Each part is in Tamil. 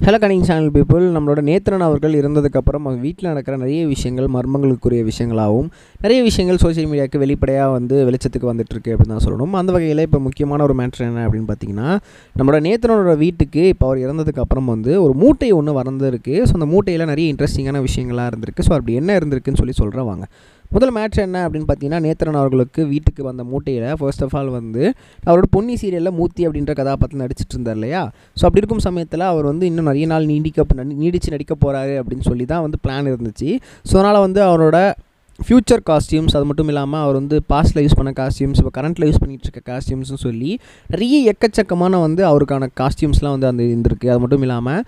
ஹலோ கனிங் சேனல் பீப்புள் நம்மளோட நேத்திரன் அவர்கள் இருந்ததுக்கப்புறம் அவங்க வீட்டில் நடக்கிற நிறைய விஷயங்கள் மர்மங்களுக்குரிய விஷயங்களாகவும் நிறைய விஷயங்கள் சோஷியல் மீடியாவுக்கு வெளிப்படையாக வந்து வெளிச்சத்துக்கு வந்துட்டுருக்கு அப்படின்னு தான் சொல்லணும். அந்த வகையில் இப்போ முக்கியமான ஒரு மேட்ரு என்ன அப்படின்னு பார்த்தீங்கன்னா நம்மளோட நேத்திரனோட வீட்டுக்கு இப்போ அவர் இறந்ததுக்கப்புறம் வந்து ஒரு மூட்டை ஒன்று வறந்துருக்கு ஸோ அந்த மூட்டையில் நிறைய இன்ட்ரெஸ்டிங்கான விஷயங்களாக இருந்திருக்கு. ஸோ அப்படி என்ன இருந்திருக்குன்னு சொல்லி சொல்கிறேன் வாங்க. முதல் மேட்ச் என்ன அப்படின்னு பார்த்தீங்கன்னா நேத்திரன் அவர்களுக்கு வீட்டுக்கு வந்த மூட்டையில் ஃபர்ஸ்ட் ஆஃப் ஆல் வந்து அவரோட பொன்னி சீரியலில் மூர்த்தி அப்படின்ற கதாபாத்திரம் நடிச்சிட்டு இருந்தார் இல்லையா? ஸோ அப்படி இருக்கும் சமயத்தில் அவர் வந்து இன்னும் நிறைய நாள் நீடிக்க நீடிச்சு நடிக்க போகிறாரு அப்படின்னு சொல்லி தான் வந்து பிளான் இருந்துச்சு. ஸோ அதனால் வந்து அவரோட ஃப்யூச்சர் காஸ்டியூம்ஸ் அது மட்டும் இல்லாமல் அவர் வந்து பாஸ்ட்டில் யூஸ் பண்ண காஸ்டியூம்ஸ் இப்போ கரண்ட்டில் யூஸ் பண்ணிகிட்டு இருக்க காஸ்டியூம்ஸ்னு சொல்லி நிறைய எக்கச்சக்கமான வந்து அவருக்கான காஸ்டியூம்ஸ்லாம் வந்து அந்த இருந்திருக்கு அது மட்டும் இல்லாமல்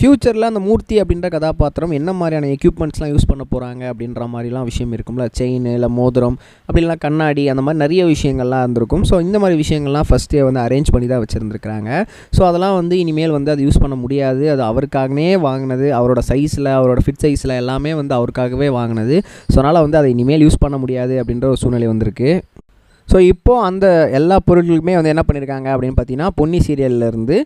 ஃப்யூச்சரில் அந்த மூர்த்தி அப்படின்ற கதாபாத்திரம் என்ன மாதிரியான எக்யூப்மெண்ட்ஸ்லாம் யூஸ் பண்ண போகிறாங்க அப்படின்ற மாதிரிலாம் விஷயம் இருக்கும்ல. செயின் இல்லை மோதிரம் அப்படிலாம் கண்ணாடி அந்த மாதிரி நிறைய விஷயங்கள்லாம் இருந்திருக்கும். ஸோ இந்த மாதிரி விஷயங்கள்லாம் ஃபஸ்ட்டே வந்து அரேஞ்ச் பண்ணி தான் வச்சுருந்துருக்காங்க ஸோ அதெல்லாம் வந்து இனிமேல் வந்து அது யூஸ் பண்ண முடியாது. அது அவருக்காகவே வாங்கினது அவரோட சைஸில் அவரோட ஃபிட் சைஸில் எல்லாமே வந்து அவருக்காகவே வாங்கினது. ஸோ அதனால் வந்து வந்து அதை இனிமேல் யூஸ் பண்ண முடியாது அப்படின்ற ஒரு சூழ்நிலை வந்திருக்கு. ஸோ இப்போது அந்த எல்லா பொருட்களுமே வந்து என்ன பண்ணியிருக்காங்க அப்படின்னு பார்த்தீங்கன்னா பொன்னி சீரியல்லேருந்து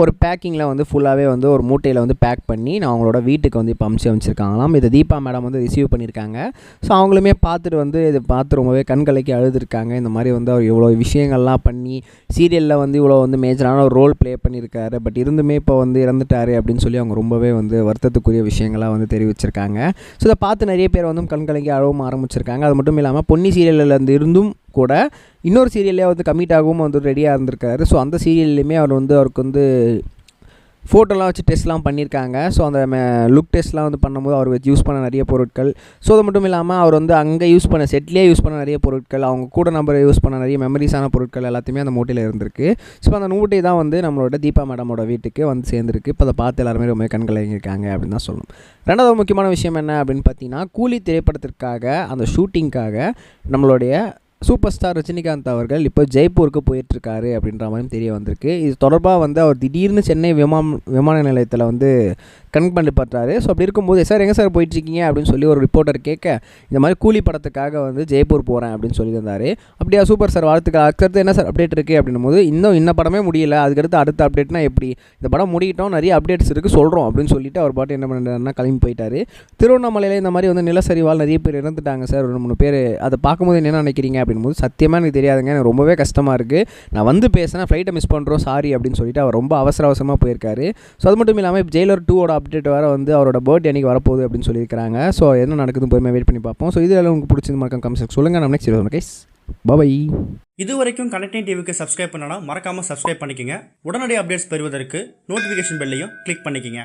ஒரு பேக்கிங்கில் வந்து ஃபுல்லாகவே வந்து ஒரு மூட்டையில் வந்து பேக் பண்ணி நான் அவங்களோட வீட்டுக்கு வந்து இப்போ அமுச்சு அமைச்சிருக்காங்களாம். இதை தீபா மேடம் வந்து ரிசீவ் பண்ணியிருக்காங்க ஸோ அவங்களுமே பார்த்துட்டு வந்து இதை பார்த்து ரொம்பவே கண்கலைக்கு அழுதுருக்காங்க. இந்த மாதிரி வந்து அவர் இவ்வளோ விஷயங்கள்லாம் பண்ணி சீரியலில் வந்து இவ்வளோ வந்து மேஜரான ஒரு ரோல் ப்ளே பண்ணியிருக்காரு பட் இருந்துமே இப்போ வந்து இறந்துட்டாரு அப்படின்னு சொல்லி அவங்க ரொம்பவே வந்து வருத்தத்துக்குரிய விஷயங்களாக வந்து தெரிவிச்சிருக்காங்க. ஸோ இதை பார்த்து நிறைய பேர் வந்து கண்கலைக்கு அழவும் ஆரம்பிச்சிருக்காங்க. அது மட்டும் இல்லாமல் பொன்னி சீரியலில் இருந்து இருந்தும் கூட இன்னொரு சீரியல்லே வந்து கமிட் ஆகவும் வந்து ரெடியாக இருந்திருக்காரு. ஸோ அந்த சீரியல்லையுமே அவர் வந்து அவருக்கு வந்து ஃபோட்டோலாம் வச்சு டெஸ்ட்லாம் பண்ணியிருக்காங்க ஸோ அந்த லுக் டெஸ்ட்லாம் வந்து பண்ணும்போது அவர் வச்சு யூஸ் பண்ண நிறைய பொருட்கள். ஸோ அது மட்டும் இல்லாமல் அவர் வந்து அங்கே யூஸ் பண்ண செட்லேயே யூஸ் பண்ண நிறைய பொருட்கள். அவங்க கூட நம்பரை யூஸ் பண்ண நிறைய மெமரிஸான பொருட்கள் எல்லாத்தையுமே அந்த மூட்டையில் இருந்திருக்கு. ஸோ அந்த மூட்டை தான் வந்து நம்மளோட தீபா மேடமோட வீட்டுக்கு வந்து சேர்ந்துருக்கு. இப்போ அதை பார்த்து எல்லாருமே ரொம்ப கண்கலங்கியிருக்காங்க அப்படின்னு தான் சொல்லணும். ரெண்டாவது முக்கியமான விஷயம் என்ன அப்படின்னு பார்த்தீங்கன்னா கூலி திரைப்படத்திற்காக அந்த ஷூட்டிங்க்காக நம்மளுடைய சூப்பர் ஸ்டார் ரஜினிகாந்த் அவர்கள் இப்போ ஜெய்ப்பூருக்கு போயிட்டுருக்காரு அப்படின்ற மாதிரி தெரிய வந்திருக்கு. இது தொடர்பாக வந்து அவர் திடீர்னு சென்னை விமான விமான நிலையத்தில் வந்து கனெக்ட் பண்ணப்படுறாரு ஸோ அப்படி இருக்கும்போது சார் எங்கே சார் போயிட்டுருக்கீங்க? அப்படின்னு சொல்லி ஒரு ரிப்போர்ட்டர் கேட்க இந்த மாதிரி கூலி படத்துக்காக வந்து ஜெய்ப்பூர் போகிறேன் அப்படின்னு சொல்லியிருந்தார். அப்படியா சூப்பர் சார் வாழ்த்துக்கள். அதுக்கடுத்து என்ன சார் அப்டேட் இருக்குது அப்படின்னும் போது இன்னும் இன்ன படமே முடியல. அதுக்கடுத்து அடுத்த அப்டேட்னா எப்படி? இந்த படம் முடிக்கிட்டோம் நிறைய அப்டேட்ஸ் இருக்குது சொல்கிறோம் அப்படின்னு சொல்லிட்டு அவர் பாட்டு என்ன பண்ணுறாருன்னா கிளம்பி போயிட்டார். திருவண்ணாமலையில் இந்த மாதிரி வந்து நிலசரிவால் நிறைய பேர் இறந்துட்டாங்க சார். ஒரு மூணு பேர். அதை பார்க்கும்போது என்ன நினைக்கிறீங்க? அப்படின்போது சத்தியமாக எனக்கு தெரியாதுங்க. எனக்கு ரொம்பவே கஷ்டமாக இருக்குது நான் வந்து பேசினேன் ஃப்ளைட்டை மிஸ் பண்ணுறோம் சாரி அப்படின்னு சொல்லிட்டு அவர் ரொம்ப அவசர அவசரமாக போயிருக்காரு. ஸோ அது மட்டும் இல்லாமல் இப்போ ஜெயிலர் டூவோட அப்டேட் வர வந்து அவரோட பர்த்டே அன்றைக்கி வரப்போகுது அப்படின்னு சொல்லியிருக்காங்க ஸோ என்ன நடக்குதுன்னு பொறுமையாக வெயிட் பண்ணி பார்ப்போம். ஸோ இதில் உங்களுக்கு பிடிச்சது மறக்காம கமெண்ட் சொல்லுங்கள் நம்ம நெக்ஸ்ட் வீடியோ கைஸ் பை இது வரைக்கும் கனெக்டிங் டிவிக்கு சப்ஸ்கிரைப் பண்ணனா மறக்காமல் சப்ஸ்கிரைப் பண்ணிக்கங்க. உடனடி அப்டேட்ஸ் பெறுவதற்கு நோட்டிஃபிகேஷன் பெல்லையும் கிளிக் பண்ணிக்கங்க.